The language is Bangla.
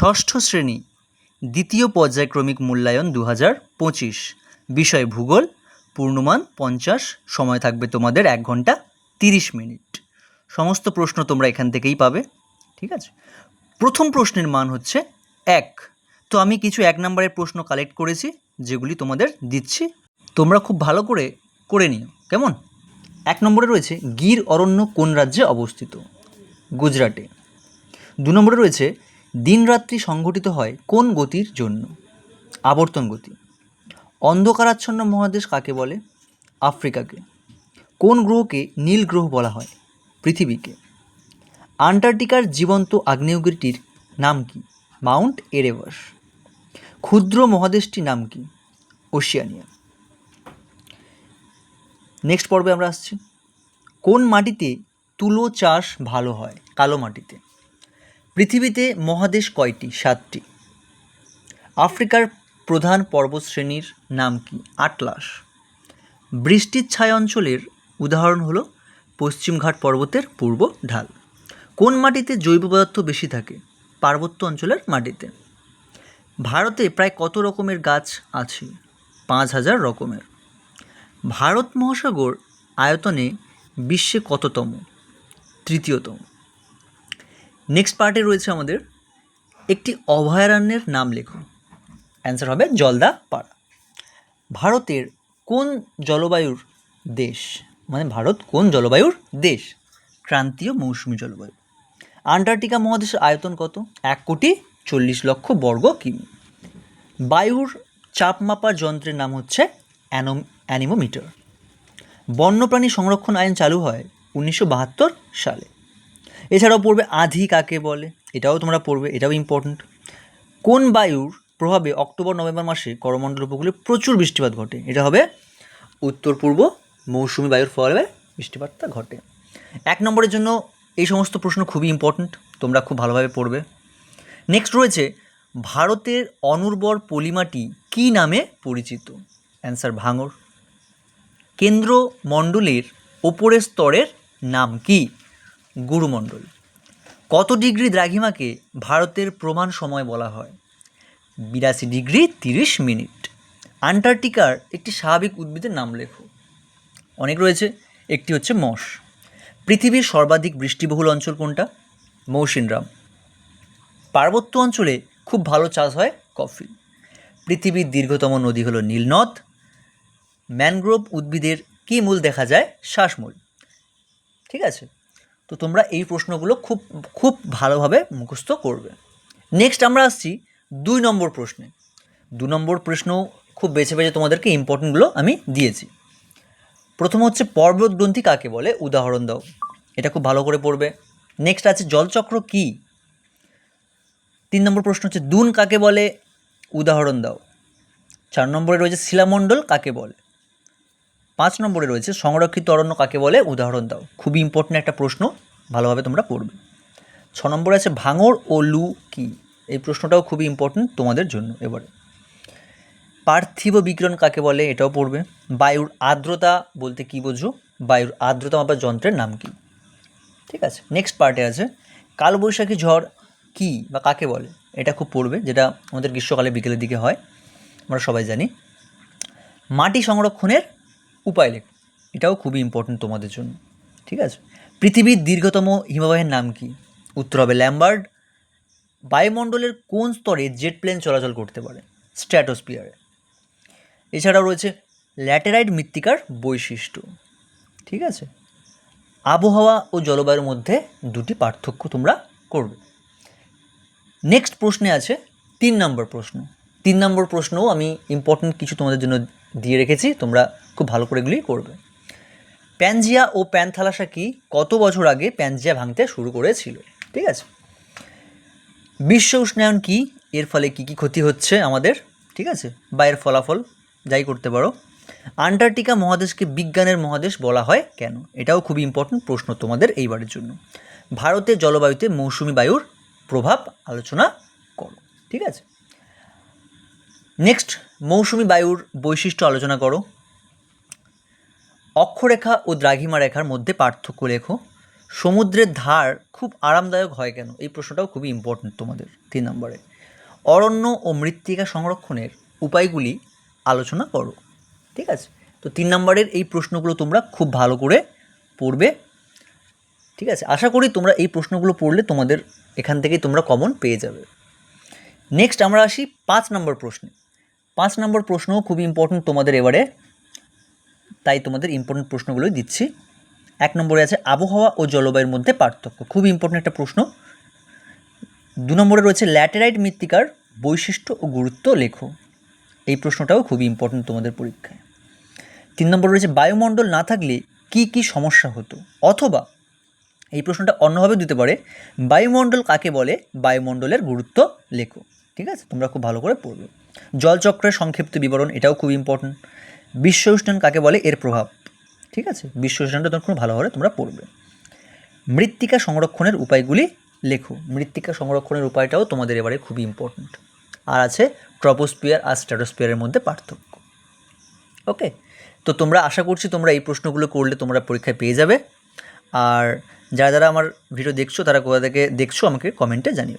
ষষ্ঠ শ্রেণি, দ্বিতীয় পর্যায়ক্রমিক মূল্যায়ন দু পঁচিশ। বিষয় ভূগোল, পূর্ণমান পঞ্চাশ, সময় থাকবে তোমাদের এক ঘণ্টা তিরিশ মিনিট। সমস্ত প্রশ্ন তোমরা এখান থেকেই পাবে, ঠিক আছে? প্রথম প্রশ্নের মান হচ্ছে এক। তো আমি কিছু এক নম্বরের প্রশ্ন কালেক্ট করেছি, যেগুলি তোমাদের দিচ্ছি। তোমরা খুব ভালো করে করে নিও, কেমন? এক নম্বরে রয়েছে গির অরণ্য কোন রাজ্যে অবস্থিত? গুজরাটে। দু নম্বরে রয়েছে দিনরাত্রি সংঘটিত হয় কোন গতির জন্য? আবর্তন গতি। অন্ধকারাচ্ছন্ন মহাদেশ কাকে বলে? আফ্রিকাকে। কোন গ্রহকে নীল গ্রহ বলা হয়? পৃথিবীকে। আন্টার্কটিকার জীবন্ত আগ্নেয়গিরিটির নাম কি? মাউন্ট এরেভাস ক্ষুদ্র মহাদেশটির নাম কি? ওশিয়ানিয়া। নেক্সট পর্বে আমরা আসছি। কোন মাটিতে তুলো চাষ ভালো হয়? কালো মাটিতে। পৃথিবীতে মহাদেশ কয়টি? সাতটি। আফ্রিকার প্রধান পর্বতশ্রেণীর নাম কি? আটলাস। বৃষ্টির ছায়া অঞ্চলের উদাহরণ হলো পশ্চিমঘাট পর্বতের পূর্ব ঢাল। কোন মাটিতে জৈব পদার্থ বেশি থাকে? পার্বত্য অঞ্চলের মাটিতে। ভারতে প্রায় কত রকমের গাছ আছে? পাঁচ হাজার রকমের। ভারত মহাসাগর আয়তনে বিশ্বে কততম? তৃতীয়তম। নেক্সট পার্টে রয়েছে আমাদের একটি অভয়ারণ্যের নাম লেখো। অ্যান্সার হবে জলদা পাড়া ভারতের কোন জলবায়ুর দেশ? মানে ভারত কোন জলবায়ুর দেশ? ক্রান্তীয় মৌসুমী জলবায়ু। আন্টার্কটিকা মহাদেশের আয়তন কত? এক কোটি চল্লিশ লক্ষ বর্গ কিমি। বায়ুর চাপ মাপার যন্ত্রের নাম হচ্ছে অ্যানোম অ্যানিমোমিটার। বন্যপ্রাণী সংরক্ষণ আইন চালু হয় উনিশশো বাহাত্তর সালে। এছাড়াও পড়বে আধি কাকে বলে? এটাও তোমরা পড়বে, এটাও ইম্পর্ট্যান্ট কোন বায়ুর প্রভাবে অক্টোবর, নভেম্বর মাসে করমণ্ডল উপকূলে প্রচুর বৃষ্টিপাত ঘটে? এটা হবে উত্তর, পূর্ব, মৌসুমি বায়ুর ফলে বৃষ্টিপাতটা ঘটে। এক নম্বরের জন্য এই সমস্ত প্রশ্ন খুবই ইম্পর্ট্যান্ট তোমরা খুব ভালোভাবে পড়বে। নেক্সট রয়েছে, ভারতের অনুর্বর পলিমাটি কী নামে পরিচিত? অ্যান্সার ভাঙর। কেন্দ্র মণ্ডলের ওপরের স্তরের নাম কি? গুরুমণ্ডল। কত ডিগ্রি দ্রাঘিমাকে ভারতের প্রমাণ সময় বলা হয়? বিরাশি ডিগ্রি তিরিশ মিনিট। আন্টার্কটিকার একটি স্বাভাবিক উদ্ভিদের নাম লেখো। অনেক রয়েছে। একটি হচ্ছে মশ। পৃথিবীর সর্বাধিক বৃষ্টিবহুল অঞ্চল কোনটা? মৌসিনরাম। পার্বত্য অঞ্চলে খুব ভালো চাষ হয় কফি। পৃথিবীর দীর্ঘতম নদী হলো নীলনদ। ম্যানগ্রোভ উদ্ভিদের কী মূল দেখা যায়? শ্বাসমূল। ঠিক আছে? তো তোমরা এই প্রশ্নগুলো খুব খুব ভালোভাবে মুখস্থ করবে। নেক্সট আমরা আসছি দুই নম্বর প্রশ্নে। দু নম্বর প্রশ্ন খুব বেছে বেছে তোমাদেরকে ইম্পর্টেন্টগুলো আমি দিয়েছি। প্রথম হচ্ছে পর্বত গ্রন্থি কাকে বলে? উদাহরণ দাও। এটা খুব ভালো করে পড়বে। নেক্সট আছে জলচক্র কি? তিন নম্বর প্রশ্ন হচ্ছে দুন কাকে বলে? উদাহরণ দাও। চার নম্বরে রয়েছে শিলামণ্ডল কাকে বলে? পাঁচ নম্বরে রয়েছে সংরক্ষিত অরণ্য কাকে বলে? উদাহরণ দাও। খুবই ইম্পর্ট্যান্ট একটা প্রশ্ন, ভালোভাবে তোমরা পড়বে। ছ নম্বরে আছে ভাঙর ও লু কি? এই প্রশ্নটাও খুবই ইম্পর্ট্যান্ট তোমাদের জন্য এবারে। পার্থিব বিকিরণ কাকে বলে? এটাও পড়বে। বায়ুর আর্দ্রতা বলতে কি বোঝো? বায়ুর আর্দ্রতা মাপার যন্ত্রের নাম কি? ঠিক আছে নেক্সট পার্টে আছে, কালবৈশাখী ঝড় কি বা কাকে বলে? এটা খুব পড়বে, যেটা আমাদের গ্রীষ্মকালে বিকেলের দিকে হয়, আমরা সবাই জানি। মাটি সংরক্ষণের উপায় লেখ। এটাও খুবই ইম্পর্টেন্ট তোমাদের জন্য, ঠিক আছে? পৃথিবীর দীর্ঘতম হিমবাহের নাম কি? উত্তর হবে ল্যাম্বার্ড। বায়ুমণ্ডলের কোন স্তরে জেট প্লেন চলাচল করতে পারে? স্ট্র্যাটোস্পিয়ারে এছাড়াও রয়েছে ল্যাটেরাইট মৃত্তিকার বৈশিষ্ট্য, ঠিক আছে? আবহাওয়া ও জলবায়ুর মধ্যে দুটি পার্থক্য তোমরা করবে। নেক্সট প্রশ্নে আছে তিন নম্বর প্রশ্ন। তিন নম্বর প্রশ্নও আমি ইম্পর্টেন্ট কিছু তোমাদের জন্য দিয়ে রেখেছি, তোমরা খুব ভালো করে এগুলি করবে। প্যানজিয়া ও প্যানথালাসা কি কত বছর আগে প্যানজিয়া ভাঙতে শুরু করেছিল? ঠিক আছে? বিশ্ব উষ্ণায়ন কি? এর ফলে কি কি ক্ষতি হচ্ছে আমাদের? ঠিক আছে? বা এর ফলাফল যাই করতে পারো। আন্টার্কটিকা মহাদেশকে বিজ্ঞানের মহাদেশ বলা হয় কেন? এটাও খুব ইম্পর্টেন্ট প্রশ্ন তোমাদের এইবারের জন্য। ভারতের জলবায়ুতে মৌসুমি বায়ুর প্রভাব আলোচনা করো। ঠিক আছে? নেক্সট মৌসুমি বায়ুর বৈশিষ্ট্য আলোচনা করো। অক্ষরেখা ও দ্রাঘিমা রেখার মধ্যে পার্থক্য লেখো। সমুদ্রের ধার খুব আরামদায়ক হয় কেন? এই প্রশ্নটাও খুবই ইম্পর্টেন্ট তোমাদের তিন নম্বরে। অরণ্য ও মৃত্তিকা সংরক্ষণের উপায়গুলি আলোচনা করো। ঠিক আছে? তো তিন নম্বরের এই প্রশ্নগুলো তোমরা খুব ভালো করে পড়বে। ঠিক আছে? আশা করি তোমরা এই প্রশ্নগুলো পড়লে তোমাদের এখান থেকেই তোমরা কমন পেয়ে যাবে। নেক্সট আমরা আসি পাঁচ নম্বর প্রশ্নে। পাঁচ নম্বর প্রশ্ন খুব ইম্পর্টেন্ট তোমাদের এবারে। তাই তোমাদের ইম্পর্টেন্ট প্রশ্নগুলোই দিচ্ছি। এক নম্বরে আছে আবহাওয়া ও জলবায়ুর মধ্যে পার্থক্য। খুব ইম্পর্টেন্ট একটা প্রশ্ন। দু নম্বরে রয়েছে ল্যাটেরাইট মৃত্তিকার বৈশিষ্ট্য ও গুরুত্ব লেখো। এই প্রশ্নটাও খুবই ইম্পর্টেন্ট তোমাদের পরীক্ষায়। তিন নম্বরে রয়েছে বায়ুমণ্ডল না থাকলে কি কি সমস্যা হতো? অথবা এই প্রশ্নটা অন্যভাবে দিতে পারে, বায়ুমণ্ডল কাকে বলে? বায়ুমণ্ডলের গুরুত্ব লেখো। ঠিক আছে? তোমরা খুব ভালো করে পড়বে। জলচক্রের সংক্ষিপ্ত বিবরণ, এটাও খুব ইম্পর্টেন্ট বিশ্ব উষ্ণায়ন কাকে বলে? এর প্রভাব। ঠিক আছে? বিশ্ব উষ্ণায়নটা খুব ভালোভাবে তোমরা পড়বে। মৃত্তিকা সংরক্ষণের উপায়গুলি লেখো। মৃত্তিকা সংরক্ষণের উপায়টাও তোমাদের এবারে খুবই ইম্পর্ট্যান্ট আর আছে ট্রপোস্পিয়ার আর স্ট্র্যাটোস্পিয়ারের মধ্যে পার্থক্য। ওকে? তো তোমরা আশা করছি তোমরা এই প্রশ্নগুলো করলে তোমরা পরীক্ষায় পেয়ে যাবে। আর যারা যারা আমার ভিডিও দেখছ, তারা কোথা থেকে দেখছ, আমাকে কমেন্টে জানিও।